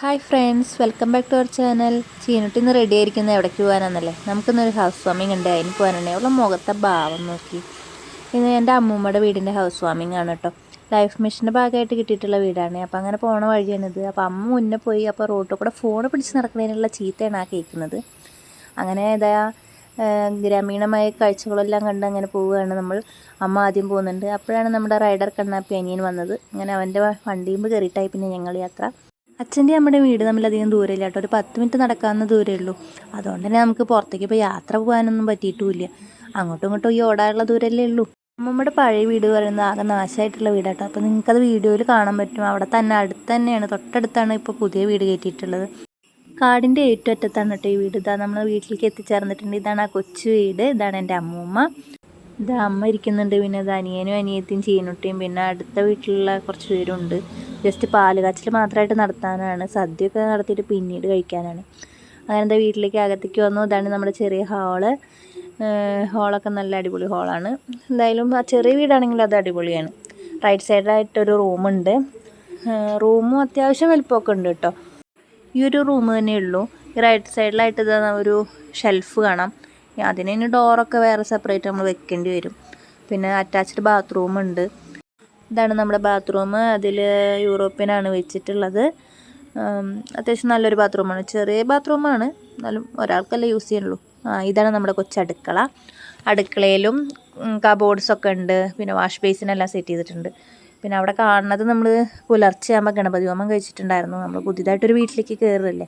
Hi friends welcome back to our channel Cheenutty ഇന്ന് ready ആയിരിക്കുന്നത് എവിടേക്ക് പോകാനാണെന്നല്ലേ നമുക്കിന്നൊരു ഹൗസ് വാമിംഗ് ഉണ്ട്. അതിന് പോകാനുണ്ട് അവളെ മുഖത്തെ ഭാവം നോക്കി. ഇന്ന് എന്റെ അമ്മൂമ്മയുടെ വീടിന്റെ ഹൗസ് വാമിംഗ് ആണ് കേട്ടോ. ലൈഫ് മിഷന്റെ ഭാഗമായിട്ട് കിട്ടിയിട്ടുള്ള വീടാണ്. അപ്പോൾ അങ്ങനെ പോണ വഴിയാണിത് അപ്പോൾ അമ്മ മുന്നേ പോയി. അപ്പോൾ റോഡിൽ കൂടെ ഫോൺ പിടിച്ച് നടക്കുന്നതിനുള്ള ചീത്തയാണ് ആ കേൾക്കുന്നത്. അങ്ങനെ ഇതാ ഗ്രാമീണമായ കാഴ്ചകളെല്ലാം കണ്ട് അങ്ങനെ പോവുകയാണ് നമ്മൾ. അമ്മ ആദ്യം പോകുന്നുണ്ട്. അപ്പോഴാണ് നമ്മുടെ റൈഡർ കണ്ണാപ്പി അനിയൻ വന്നത്. അങ്ങനെ അവന്റെ വണ്ടിയും കയറിയിട്ടായി. പിന്നെ ഞങ്ങൾ യാത്ര. അച്ഛന്റെ നമ്മുടെ വീട് തമ്മിൽ അധികം ദൂരമില്ല കേട്ടോ. ഒരു പത്ത് മിനിറ്റ് നടക്കാവുന്ന ദൂരമേ ഉള്ളൂ അതുകൊണ്ട് തന്നെ നമുക്ക് പുറത്തേക്ക് ഇപ്പോൾ യാത്ര പോകാനൊന്നും പറ്റിയിട്ടുമില്ല. അങ്ങോട്ടും ഇങ്ങോട്ടും ഈ ഓടാനുള്ള ദൂരമല്ലേ ഉള്ളൂ. അമ്മമ്മയുടെ പഴയ വീട് പറയുന്നത് ആകെ നാശമായിട്ടുള്ള വീടാട്ടോ അപ്പോൾ നിങ്ങൾക്കത് വീഡിയോയിൽ കാണാൻ പറ്റും. അവിടെ തന്നെ അടുത്ത് തന്നെയാണ് തൊട്ടടുത്താണ് ഇപ്പോൾ പുതിയ വീട് കയറ്റിയിട്ടുള്ളത്. കാടിന്റെ ഏറ്റവും അറ്റത്താണ് കേട്ടോ ഈ വീട്. ഇതാ നമ്മൾ വീട്ടിലേക്ക് എത്തിച്ചേർന്നിട്ടുണ്ട്. ഇതാണ് ആ കൊച്ചു വീട്. ഇതാണ് എന്റെ അമ്മൂമ്മ. ഇത് അമ്മ ഇരിക്കുന്നുണ്ട്. പിന്നെ ഇത് അനിയനും അനിയത്തിയും ചീനുട്ടിയും. പിന്നെ അടുത്ത വീട്ടിലുള്ള കുറച്ച് പേരുണ്ട്. ജസ്റ്റ് പാൽ കാച്ചിൽ മാത്രമായിട്ട് നടത്താനാണ്. സദ്യയൊക്കെ നടത്തിയിട്ട് പിന്നീട് കഴിക്കാനാണ്. അങ്ങനെ എന്താ വീട്ടിലേക്ക് അകത്തേക്ക് വന്നു. ഇതാണ് നമ്മുടെ ചെറിയ ഹാൾ ഹാളൊക്കെ നല്ല അടിപൊളി ഹാളാണ് എന്തായാലും ആ ചെറിയ വീടാണെങ്കിൽ അത് അടിപൊളിയാണ്. റൈറ്റ് സൈഡിലായിട്ടൊരു റൂമുണ്ട് റൂമും അത്യാവശ്യം വലിപ്പമൊക്കെ ഉണ്ട് കേട്ടോ. ഈ ഒരു റൂം തന്നെ ഉള്ളൂ. ഈ റൈറ്റ് സൈഡിലായിട്ട് ഇതാ ഒരു ഷെൽഫ് കാണാം. അതിന് ഡോറൊക്കെ വേറെ സെപ്പറേറ്റ് നമ്മൾ വെക്കേണ്ടി വരും. പിന്നെ അറ്റാച്ച്ഡ് ബാത്റൂം ഉണ്ട്. ഇതാണ് നമ്മുടെ ബാത്റൂം അതിൽ യൂറോപ്യനാണ് വെച്ചിട്ടുള്ളത്. അത്യാവശ്യം നല്ലൊരു ബാത്റൂമാണ് ചെറിയ ബാത്റൂമാണ് എന്നാലും ഒരാൾക്കല്ലേ യൂസ് ചെയ്യുള്ളൂ ആ ഇതാണ് നമ്മുടെ കൊച്ചടുക്കള അടുക്കളയിലും കബോർഡ്സൊക്കെ ഉണ്ട്. പിന്നെ വാഷ് ബേസിനെല്ലാം സെറ്റ് ചെയ്തിട്ടുണ്ട്. പിന്നെ അവിടെ കാണുന്നത് നമ്മൾ പുലർച്ചെ ആകുമ്പോൾ ഗണപതി ഹോമം കഴിച്ചിട്ടുണ്ടായിരുന്നു. നമ്മൾ പുതിയതായിട്ടൊരു വീട്ടിലേക്ക് കയറില്ലേ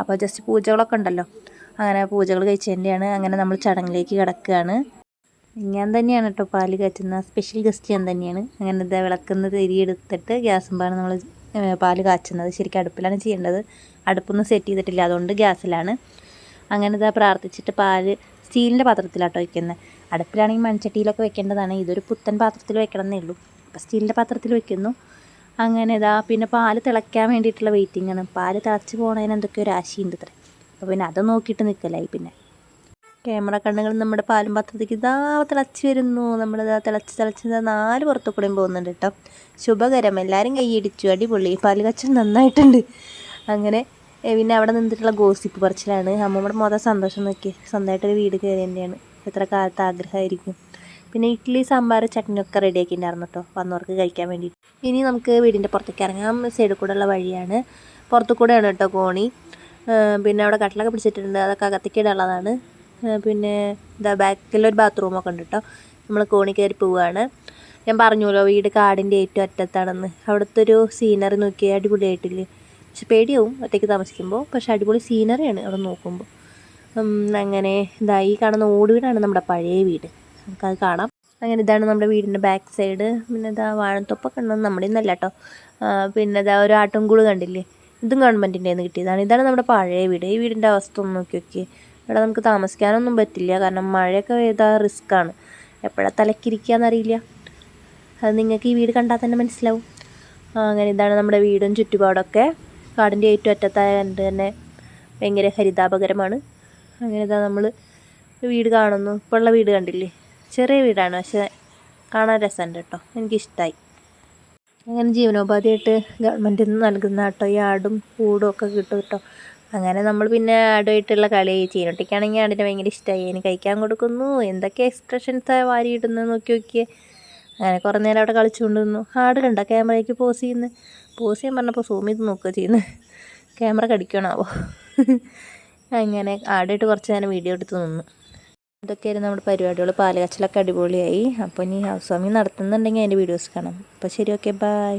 അപ്പോൾ ജസ്റ്റ് പൂജകളൊക്കെ ഉണ്ടല്ലോ. അങ്ങനെ പൂജകൾ കഴിച്ചതിന്റെയാണ് അങ്ങനെ നമ്മൾ ചടങ്ങിലേക്ക് കിടക്കുകയാണ്. ഞാൻ തന്നെയാണ് കേട്ടോ പാൽ കാച്ചുന്ന സ്പെഷ്യൽ ഗസ്റ്റ് ഞാൻ തന്നെയാണ്. അങ്ങനെ ഇതാ വിളക്കുന്ന തിരിയെടുത്തിട്ട് ഗ്യാസുമ്പാണ് നമ്മൾ പാൽ കാച്ചുന്നത്. ശരിക്കും അടുപ്പിലാണ് ചെയ്യേണ്ടത്. അടുപ്പൊന്നും സെറ്റ് ചെയ്തിട്ടില്ല. അതുകൊണ്ട് ഗ്യാസിലാണ്. അങ്ങനെ ഇതാ പ്രാർത്ഥിച്ചിട്ട് പാൽ സ്റ്റീലിന്റെ പാത്രത്തിലാട്ടോ വയ്ക്കുന്നത് അടുപ്പിലാണെങ്കിൽ മൺചട്ടിയിലൊക്കെ വെക്കേണ്ടതാണ്. ഇതൊരു പുത്തൻ പാത്രത്തിൽ വെക്കണം എന്നേ ഉള്ളൂ. അപ്പോൾ സ്റ്റീലിന്റെ പാത്രത്തിൽ വെക്കുന്നു. അങ്ങനെ ഇതാ പിന്നെ പാൽ തിളയ്ക്കാൻ വേണ്ടിയിട്ടുള്ള വെയിറ്റിംഗ് ആണ്. പാൽ തിളച്ച് പോകുന്നതിന് എന്തൊക്കെയോ രാശിയുണ്ട് ഇത്ര. അപ്പോൾ പിന്നെ അത് നോക്കിയിട്ട് നിൽക്കലായി പിന്നെ. ക്യാമറ കണ്ണുകൾ നമ്മുടെ പാലും പാത്രത്തേക്ക് ഇതാ തിളച്ച് വരുന്നു. നമ്മളിതാ തിളച്ച് തിളച്ച് നാല് പുറത്തു കൂടെയും പോകുന്നുണ്ട് കേട്ടോ. ശുഭകരം. എല്ലാവരും കൈയടിച്ചു അടിപൊളി. പാൽ കച്ചൻ നന്നായിട്ടുണ്ട്. അങ്ങനെ പിന്നെ അവിടെ നിന്നിട്ടുള്ള ഗോസിപ്പ് പറച്ചിലാണ്. അമ്മമ്മയുടെ മൊത്തം സന്തോഷം നോക്കി. സ്വന്തമായിട്ടൊരു വീട് കയറി തന്നെയാണ്. എത്ര കാലത്ത് ആഗ്രഹമായിരിക്കും. പിന്നെ ഇഡ്ഡലി സാമ്പാർ ചട്നിയൊക്കെ റെഡിയാക്കിയിട്ടുണ്ടായിരുന്നു കേട്ടോ. വന്നവർക്ക് കഴിക്കാൻ വേണ്ടി ഇനി നമുക്ക് വീടിന്റെ പുറത്തേക്ക് ഇറങ്ങാം. സൈഡിൽ കൂടെ ഉള്ള വഴിയാണ്. പുറത്തു കൂടെയാണ് കേട്ടോ കോണി. പിന്നെ അവിടെ കട്ടിലൊക്കെ പിടിച്ചിട്ടുണ്ട്. അതൊക്കെ അകത്തേക്ക് ഇടാനുള്ളതാണ്. പിന്നെ എന്താ ബാക്കിലൊരു ബാത്റൂമൊക്കെ ഉണ്ട് കേട്ടോ നമ്മൾ കോണി കയറി പോവുകയാണ് ഞാൻ പറഞ്ഞല്ലോ വീട് കാടിന്റെ ഏറ്റവും അറ്റത്താണെന്ന്. അവിടുത്തെ ഒരു സീനറി നോക്കിയാൽ അടിപൊളിയായിട്ടില്ലേ. പക്ഷെ പേടിയാവും ഒറ്റയ്ക്ക് താമസിക്കുമ്പോൾ പക്ഷെ അടിപൊളി സീനറിയാണ് അവിടെ നോക്കുമ്പോൾ അങ്ങനെ ഇതാ ഈ കാണുന്ന ഓട് വീടാണ് നമ്മുടെ പഴയ വീട്. നമുക്കത് കാണാം. അങ്ങനെ ഇതാണ് നമ്മുടെ വീടിന്റെ ബാക്ക് സൈഡ് പിന്നെ ഇതാ വാഴത്തൊപ്പൊക്കെ ഉണ്ടെന്ന് നമ്മുടെ ഇന്നല്ല കേട്ടോ പിന്നെ ഇതാ ഒരു ആട്ടുംകൂട് കണ്ടില്ലേ? ഇതും ഗവൺമെന്റിന്റെ നിന്ന് കിട്ടിയതാണ്. ഇതാണ് നമ്മുടെ പഴയ വീട്. ഈ വീടിന്റെ അവസ്ഥ ഒന്ന് നോക്കി നോക്കിയേ. ഇവിടെ നമുക്ക് താമസിക്കാനൊന്നും പറ്റില്ല. കാരണം മഴയൊക്കെ പെയ്താൽ റിസ്ക്കാണ് എപ്പോഴാണ് തലക്കിരിക്കുകയെന്നറിയില്ല അത് നിങ്ങൾക്ക് ഈ വീട് കണ്ടാൽ തന്നെ മനസ്സിലാവും. അങ്ങനെ ഇതാണ് നമ്മുടെ വീടും ചുറ്റുപാടൊക്കെ. കാടിന്റെ ഏറ്റവും അറ്റത്തായ കണ്ട് തന്നെ ഭയങ്കര ഹരിതാപകരമാണ്. അങ്ങനെ ഇതാ നമ്മൾ വീട് കാണുന്നു. ഇപ്പോൾ ഉള്ള വീട് കണ്ടില്ലേ? ചെറിയ വീടാണ്. പക്ഷേ കാണാൻ രസമുണ്ട് കേട്ടോ. എനിക്കിഷ്ടമായി അങ്ങനെ ജീവനോപാധിയായിട്ട് ഗവൺമെന്റിൽ നിന്ന് നൽകുന്ന കേട്ടോ ഈ ആടും കൂടും ഒക്കെ കിട്ടും കേട്ടോ. അങ്ങനെ നമ്മൾ പിന്നെ ആടുമായിട്ടുള്ള കളി ചീനൊട്ടിക്കാണെങ്കിൽ ആടിനെ ഭയങ്കര ഇഷ്ടമായി അതിന് കഴിക്കാൻ കൊടുക്കുന്നു. എന്തൊക്കെ എക്സ്പ്രഷൻസ് വാരി ഇടുന്നു നോക്കി നോക്കിയേ. അങ്ങനെ കുറേ നേരം അവിടെ കളിച്ചുകൊണ്ട് നിന്നു ആട് കണ്ട ക്യാമറയ്ക്ക് പോസ് ചെയ്യുന്നത് പോസ് ചെയ്യാൻ പറഞ്ഞപ്പോൾ സൂം ചെയ്ത് നോക്കുക ചെയ്യുന്നത് ക്യാമറ കടിക്കണാവോ അങ്ങനെ ആടായിട്ട് കുറച്ച് നേരം വീഡിയോ എടുത്ത് നിന്നു. ഇതൊക്കെയായിരുന്നു നമ്മുടെ പരിപാടികൾ. പാലകച്ചിലൊക്കെ അടിപൊളിയായി. അപ്പോൾ ഇനി ഹൗസ് വാമിങ് നടത്തുന്നുണ്ടെങ്കിൽ അതിന്റെ വീഡിയോസ് കാണാം. അപ്പോൾ ശരി ഓക്കെ ബൈ